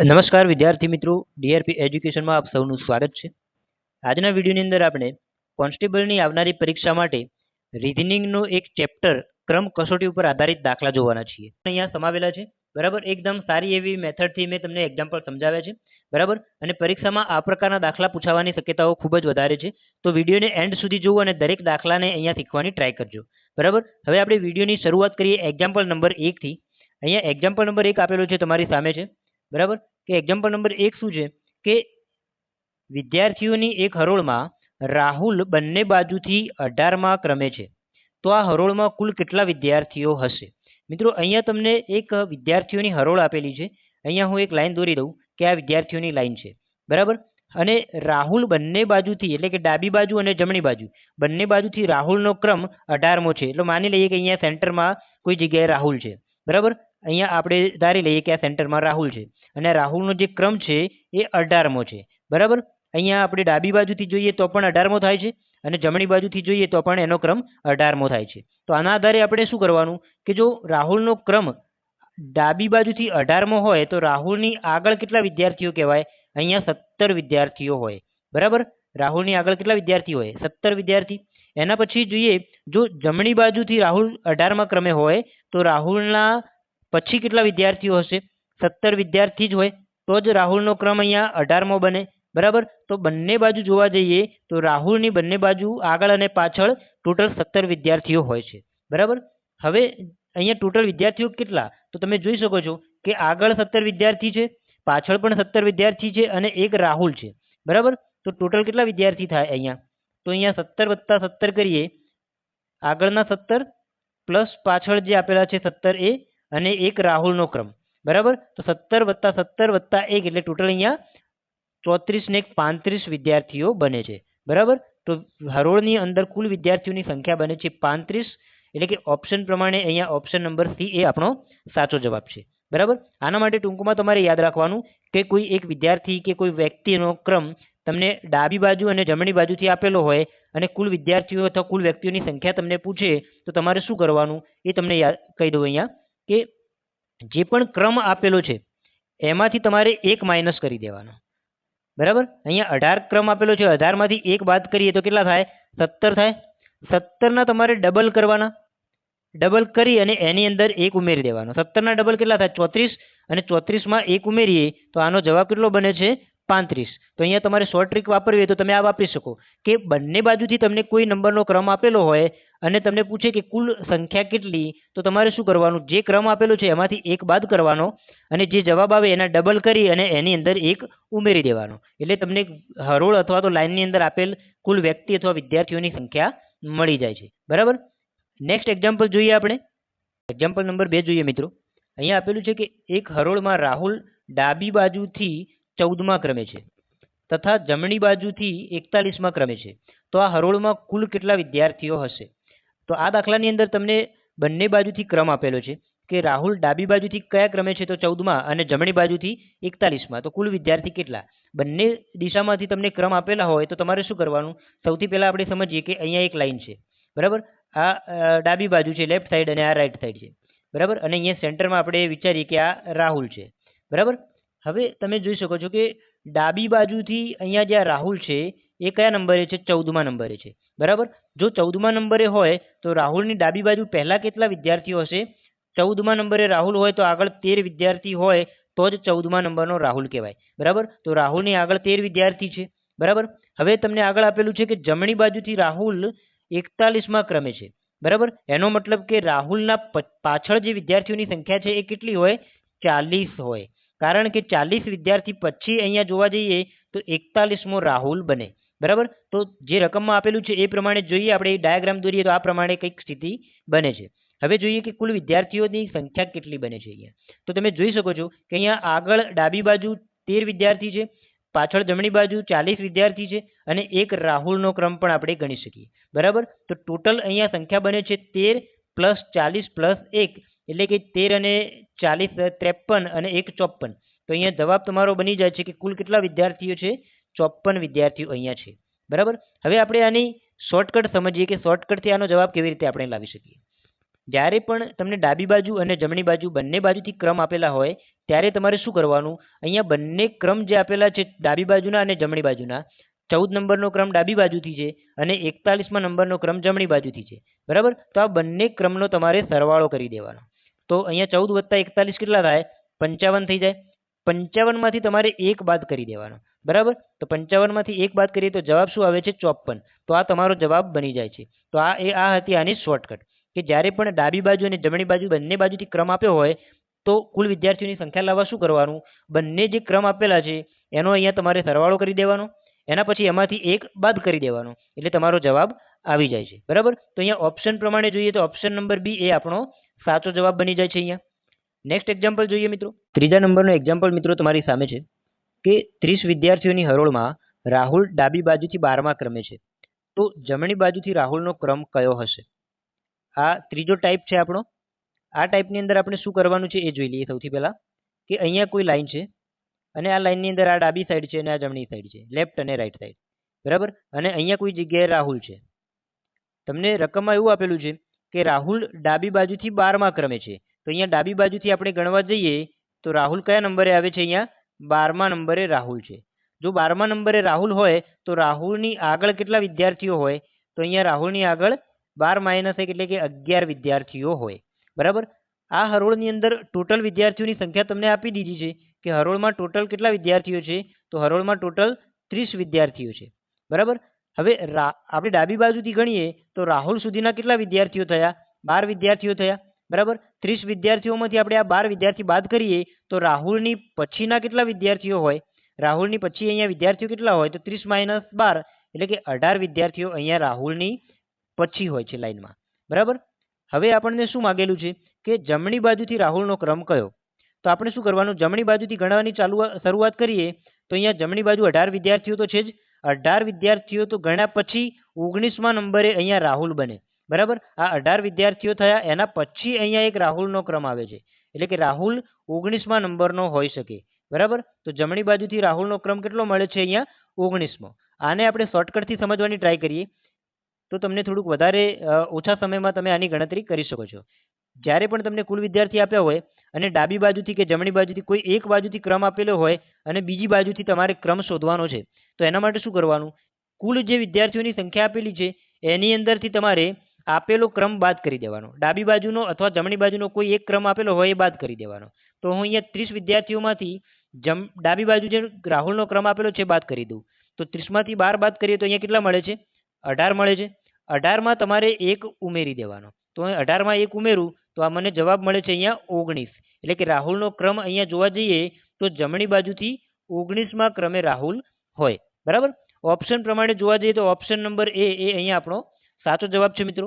નમસ્કાર વિદ્યાર્થી મિત્રો, ડીઆરપી એજ્યુકેશનમાં આપ સૌનું સ્વાગત છે. આજના વિડીયોની અંદર આપણે કોન્સ્ટેબલની આવનારી પરીક્ષા માટે રિઝનિંગનો એક ચેપ્ટર, ક્રમ કસોટી ઉપર આધારિત દાખલા જોવાના છીએ. અહીંયા સમાવેલા છે. બરાબર? એકદમ સારી એવી મેથડથી મેં તમને એક્ઝામ્પલ સમજાવ્યા છે. બરાબર? અને પરીક્ષામાં આ પ્રકારના દાખલા પૂછાવાની શક્યતાઓ ખૂબ જ વધારે છે. તો વિડીયોને એન્ડ સુધી જોવો અને દરેક દાખલાને અહીંયા શીખવાની ટ્રાય કરજો. બરાબર? હવે આપણે વિડીયોની શરૂઆત કરીએ. એક્ઝામ્પલ નંબર એકથી અહીંયા એક્ઝામ્પલ નંબર એક આપેલો છે તમારી સામે છે. બરાબર? કે એક્ઝામ્પલ નંબર એક શું છે? કે વિદ્યાર્થીઓની એક હરોળમાં રાહુલ બંને બાજુથી અઢારમાં ક્રમે છે. તો આ હરોળમાં કુલ કેટલા વિદ્યાર્થીઓ હશે? મિત્રો, અહીંયા તમને એક વિદ્યાર્થીઓની હરોળ આપેલી છે. અહીંયા હું એક લાઈન દોરી દઉં કે આ વિદ્યાર્થીઓની લાઈન છે. બરાબર? અને રાહુલ બંને બાજુથી, એટલે કે ડાબી બાજુ અને જમણી બાજુ, બંને બાજુથી રાહુલનો ક્રમ અઢારમો છે. એટલે માની લઈએ કે અહીંયા સેન્ટરમાં કોઈ જગ્યાએ રાહુલ છે. બરાબર? અહીંયા આપણે ધારી લઈએ કે આ સેન્ટરમાં રાહુલ છે. અને રાહુલનો જે ક્રમ છે એ અઢારમો છે. બરાબર? અહીંયા આપણે ડાબી બાજુથી જોઈએ તો પણ અઢારમો થાય છે અને જમણી બાજુથી જોઈએ તો પણ એનો ક્રમ અઢારમો થાય છે. તો આના આધારે આપણે શું કરવાનું? કે જો રાહુલનો ક્રમ ડાબી બાજુથી અઢારમો હોય તો રાહુલની આગળ કેટલા વિદ્યાર્થીઓ કહેવાય? અહીંયા સત્તર વિદ્યાર્થીઓ હોય. બરાબર? રાહુલની આગળ કેટલા વિદ્યાર્થી હોય? સત્તર વિદ્યાર્થી. એના પછી જોઈએ, જો જમણી બાજુથી રાહુલ અઢારમાં ક્રમે હોય તો રાહુલના પછી કેટલા વિદ્યાર્થીઓ હશે? સત્તર વિદ્યાર્થી જ હોય, તો જ રાહુલનો ક્રમ અહીંયા અઢારમો બને. બરાબર? તો બંને બાજુ જોવા જઈએ, તો રાહુલની બંને બાજુ આગળ અને પાછળ ટોટલ સત્તર વિદ્યાર્થીઓ હોય છે. બરાબર? હવે અહીંયા ટોટલ વિદ્યાર્થીઓ કેટલા? તો તમે જોઈ શકો છો કે આગળ સત્તર વિદ્યાર્થી છે, પાછળ પણ સત્તર વિદ્યાર્થી છે અને એક રાહુલ છે. બરાબર? તો ટોટલ કેટલા વિદ્યાર્થી થાય અહીંયા? તો અહીંયા સત્તર વત્તા સત્તર કરીએ, આગળના સત્તર પ્લસ પાછળ જે આપેલા છે સત્તર એ અને એક રાહુલનો ક્રમ. બરાબર? તો સત્તર વત્તા સત્તર વત્તા એક એટલે ટોટલ અહીંયા ચોત્રીસ ને પાંત્રીસ વિદ્યાર્થીઓ બને છે. બરાબર? તો હરોળની અંદર કુલ વિદ્યાર્થીઓની સંખ્યા બને છે પાંત્રીસ, એટલે કે ઓપ્શન પ્રમાણે અહીંયા ઓપ્શન નંબર સી એ આપણો સાચો જવાબ છે. બરાબર? આના માટે ટૂંકમાં તમારે યાદ રાખવાનું કે કોઈ એક વિદ્યાર્થી કે કોઈ વ્યક્તિનો ક્રમ તમને ડાબી બાજુ અને જમણી બાજુથી આપેલો હોય અને કુલ વિદ્યાર્થીઓ અથવા કુલ વ્યક્તિઓની સંખ્યા તમને પૂછે તો તમારે શું કરવાનું? એ તમને યાદ કહી દઉં અહીંયા કે જે પણ ક્રમ આપેલો છે, એમાંથી તમારે એક માઇનસ કરી દેવાનો. બરાબર? અહીંયા અઢાર ક્રમ આપેલો છે, અઢારમાંથી એક બાદ કરીએ તો કેટલા થાય? સત્તર થાય. સત્તરના તમારે ડબલ કરવાના. ડબલ કરી અને એની અંદર એક ઉમેરી દેવાનો. સત્તરના ડબલ કેટલા થાય? ચોત્રીસ. અને ચોત્રીસમાં એક ઉમેરીએ તો આનો જવાબ કેટલો બને છે? પાંત્રીસ. તો અહીંયા તમારે શોર્ટ ટ્રીક વાપરવી હોય તો તમે આ વાપરી શકો. કે બંને બાજુથી તમને કોઈ નંબરનો ક્રમ આપેલો હોય અને તમને પૂછે કે કુલ સંખ્યા કેટલી, તો તમારે શું કરવાનું? જે ક્રમ આપેલો છે એમાંથી એક બાદ કરવાનો અને જે જવાબ આવે એના ડબલ કરી અને એની અંદર એક ઉમેરી દેવાનો. એટલે તમને હરોળ અથવા તો લાઇનની અંદર આપેલ કુલ વ્યક્તિ અથવા વિદ્યાર્થીઓની સંખ્યા મળી જાય છે. બરાબર? નેક્સ્ટ એક્ઝામ્પલ જોઈએ આપણે. એક્ઝામ્પલ નંબર બે જોઈએ મિત્રો. અહીંયા આપેલું છે કે એક હરોળમાં રાહુલ ડાબી બાજુથી ચૌદમા ક્રમે છે. તથા જમણી બાજુથી એકતાલીસમાં ક્રમે છે. તો આ હરોળમાં કુલ કેટલા વિદ્યાર્થીઓ હશે? તો આ દાખલાની અંદર તમને બંને બાજુથી ક્રમ આપેલો છે કે રાહુલ ડાબી બાજુથી કયા ક્રમે છે? તો ચૌદમાં અને જમણી બાજુથી એકતાલીસમાં. તો કુલ વિદ્યાર્થી કેટલા? બંને દિશામાંથી તમને ક્રમ આપેલા હોય તો તમારે શું કરવાનું? સૌથી પહેલાં આપણે સમજીએ કે અહીંયા એક લાઈન છે. બરાબર? આ ડાબી બાજુ છે, લેફ્ટ સાઈડ અને આ રાઈટ સાઈડ છે. બરાબર? અને અહીંયા સેન્ટરમાં આપણે વિચારીએ કે આ રાહુલ છે. બરાબર? હવે તમે જોઈ શકો છો કે ડાબી બાજુથી અહીંયા જે આ રાહુલ છે, એ કયા નંબરે છે? ચૌદમા નંબરે છે. બરાબર? જો ચૌદમા નંબરે હોય, તો રાહુલની ડાબી બાજુ પહેલાં કેટલા વિદ્યાર્થીઓ હશે? ચૌદમા નંબરે રાહુલ હોય તો આગળ તેર વિદ્યાર્થી હોય, તો જ ચૌદમા નંબરનો રાહુલ કહેવાય. બરાબર? તો રાહુલની આગળ તેર વિદ્યાર્થી છે. બરાબર? હવે તમને આગળ આપેલું છે કે જમણી બાજુથી રાહુલ એકતાલીસમાં ક્રમે છે. બરાબર? એનો મતલબ કે રાહુલના પાછળ જે વિદ્યાર્થીઓની સંખ્યા છે, એ કેટલી હોય? ચાલીસ હોય. કારણ કે ચાલીસ વિદ્યાર્થી પછી અહીંયા જોવા જઈએ તો એકતાલીસમો રાહુલ બને. બરાબર? તો જે રકમમાં આપેલું છે એ પ્રમાણે જોઈએ, આપણે ડાયાગ્રામ દોરીએ તો આ પ્રમાણે કંઈક સ્થિતિ બને છે. હવે જોઈએ કે કુલ વિદ્યાર્થીઓની સંખ્યા કેટલી બને છે અહીંયા. તો તમે જોઈ શકો છો કે અહીંયા આગળ ડાબી બાજુ તેર વિદ્યાર્થી છે, પાછળ જમણી બાજુ ચાલીસ વિદ્યાર્થી છે અને એક રાહુલનો ક્રમ પણ આપણે ગણી શકીએ. બરાબર? તો ટોટલ અહીંયા સંખ્યા બને છે તેર પ્લસ ચાલીસ પ્લસ એક. એટલે કે તેર અને ચાલીસ ત્રેપન અને એક ચોપન તો અહીંયા જવાબ તમારો બની જાય છે કે કુલ કેટલા વિદ્યાર્થીઓ છે? ચોપન વિદ્યાર્થીઓ અહીંયા છે. બરાબર? હવે આપણે આની શોર્ટકટ સમજીએ કે શોર્ટકટથી આનો જવાબ કેવી રીતે આપણે લાવી શકીએ? જ્યારે પણ તમને ડાબી બાજુ અને જમણી બાજુ બંને બાજુથી ક્રમ આપેલા હોય, ત્યારે તમારે શું કરવાનું? અહીંયા બંને ક્રમ જે આપેલા છે ડાબી બાજુના અને જમણી બાજુના, ચૌદ નંબરનો ક્રમ ડાબી બાજુથી છે અને એકતાલીસમાં નંબરનો ક્રમ જમણી બાજુથી છે. બરાબર? તો આ બંને ક્રમનો તમારે સરવાળો કરી દેવાનો. તો અહીંયા ચૌદ વત્તા એકતાલીસ કેટલા થાય? પંચાવન થઈ જાય. પંચાવનમાંથી તમારે એક બાદ કરી દેવાનો. બરાબર? તો પંચાવનમાંથી એક બાદ કરીએ તો જવાબ શું આવે છે? ચોપન તો આ તમારો જવાબ બની જાય છે. તો આ એ આ હતી આની શોર્ટકટ કે જ્યારે પણ ડાબી બાજુ અને જમણી બાજુ બંને બાજુથી ક્રમ આપ્યો હોય, તો કુલ વિદ્યાર્થીઓની સંખ્યા લાવવા શું કરવાનું? બંને જે ક્રમ આપેલા છે, એનો અહીંયા તમારે સરવાળો કરી દેવાનો. એના પછી એમાંથી એક બાદ કરી દેવાનો. એટલે તમારો જવાબ આવી જાય છે. બરાબર? તો અહીંયા ઓપ્શન પ્રમાણે જોઈએ તો ઓપ્શન નંબર બી એ આપણો સાચો જવાબ બની જાય છે અહીંયા. નેક્સ્ટ એક્ઝામ્પલ જોઈએ મિત્રો. ત્રીજા નંબરનો એક્ઝામ્પલ મિત્રો તમારી સામે છે કે ત્રીસ વિદ્યાર્થીઓની હરોળમાં રાહુલ ડાબી બાજુથી બારમા ક્રમે છે. તો જમણી બાજુથી રાહુલનો ક્રમ કયો હશે? આ ત્રીજો ટાઈપ છે આપણો. આ ટાઈપની અંદર આપણે શું કરવાનું છે એ જોઈ લઈએ સૌથી પહેલાં. કે અહીંયા કોઈ લાઇન છે અને આ લાઇનની અંદર આ ડાબી સાઈડ છે અને આ જમણી સાઈડ છે. લેફ્ટ અને રાઈટ સાઈડ બરાબર? અને અહીંયા કોઈ જગ્યાએ રાહુલ છે. તમને રકમમાં એવું આપેલું છે કે રાહુલ ડાબી બાજુથી બારમા ક્રમે છે. તો અહીંયા ડાબી બાજુથી આપણે ગણવા જઈએ, તો રાહુલ કયા નંબરે આવે છે અહીંયા? બારમા નંબરે રાહુલ છે. જો બારમા નંબરે રાહુલ હોય, તો રાહુલની આગળ કેટલા વિદ્યાર્થીઓ હોય? તો અહીંયા રાહુલની આગળ બાર માઇનસ એક એટલે કે અગિયાર વિદ્યાર્થીઓ હોય. બરાબર? આ હરોળની અંદર ટોટલ વિદ્યાર્થીઓની સંખ્યા તમને આપી દીધી છે કે હરોળમાં ટોટલ કેટલા વિદ્યાર્થીઓ છે? તો હરોળમાં ટોટલ ત્રીસ વિદ્યાર્થીઓ છે. બરાબર? હવે આપણે ડાબી બાજુથી ગણીએ તો રાહુલ સુધીના કેટલા વિદ્યાર્થીઓ થયા? બાર વિદ્યાર્થીઓ થયા. બરાબર? ત્રીસ વિદ્યાર્થીઓમાંથી આપણે આ બાર વિદ્યાર્થી બાદ કરીએ તો રાહુલની પછીના કેટલા વિદ્યાર્થીઓ હોય? રાહુલની પછી અહીંયા વિદ્યાર્થીઓ કેટલા હોય? તો ત્રીસ માઇનસ બાર, એટલે કે અઢાર વિદ્યાર્થીઓ અહીંયા રાહુલની પછી હોય છે લાઇનમાં. બરાબર? હવે આપણને શું માગેલું છે? કે જમણી બાજુથી રાહુલનો ક્રમ કયો? તો આપણે શું કરવાનું? જમણી બાજુથી ગણવાની ચાલુ, શરૂઆત કરીએ તો અહીંયા જમણી બાજુ અઢાર વિદ્યાર્થીઓ તો છે જ. અઢાર વિદ્યાર્થીઓ તો ગણ્યા પછી ઓગણીસમાં નંબરે અહીંયા રાહુલ બને. બરાબર? આ અઢાર વિદ્યાર્થીઓ થયા, એના પછી અહીંયા એક રાહુલનો ક્રમ આવે છે. એટલે કે રાહુલ ઓગણીસમાં નંબરનો હોઈ શકે. બરાબર? તો જમણી બાજુથી રાહુલનો ક્રમ કેટલો મળે છે અહીંયા? ઓગણીસમો. આને આપણે શોર્ટકટથી સમજવાની ટ્રાય કરીએ. તો તમને થોડુંક વધારે ઓછા સમયમાં તમે આની ગણતરી કરી શકો છો. જ્યારે પણ તમને કુલ વિદ્યાર્થી આપ્યા હોય અને ડાબી બાજુથી કે જમણી બાજુથી કોઈ એક બાજુથી ક્રમ આપેલો હોય અને બીજી બાજુથી તમારે ક્રમ શોધવાનો છે તો એના માટે શું કરવાનું? કુલ જે વિદ્યાર્થીઓની સંખ્યા આપેલી છે, એની અંદરથી તમારે આપેલો ક્રમ બાદ કરી દેવાનો. ડાબી બાજુનો અથવા જમણી બાજુનો કોઈ એક ક્રમ આપેલો હોય એ બાદ કરી દેવાનો. તો હું અહીંયા ત્રીસ વિદ્યાર્થીઓમાંથી જમ, ડાબી બાજુ જે રાહુલનો ક્રમ આપેલો છે બાદ કરી દઉં. તો ત્રીસમાંથી બાર બાદ કરીએ તો અહીંયા કેટલા મળે છે? અઢાર મળે છે. અઢારમાં તમારે એક ઉમેરી દેવાનો. તો અહીં અઢારમાં એક ઉમેરું, તો આ મને જવાબ મળે છે અહીંયા ઓગણીસ. એટલે કે રાહુલનો ક્રમ અહીંયા જોવા જઈએ તો જમણી બાજુથી ઓગણીસમાં ક્રમે રાહુલ હોય. બરાબર? ઓપ્શન પ્રમાણે જોવા જઈએ તો ઓપ્શન નંબર એ એ અહીંયા આપણો સાચો જવાબ છે મિત્રો.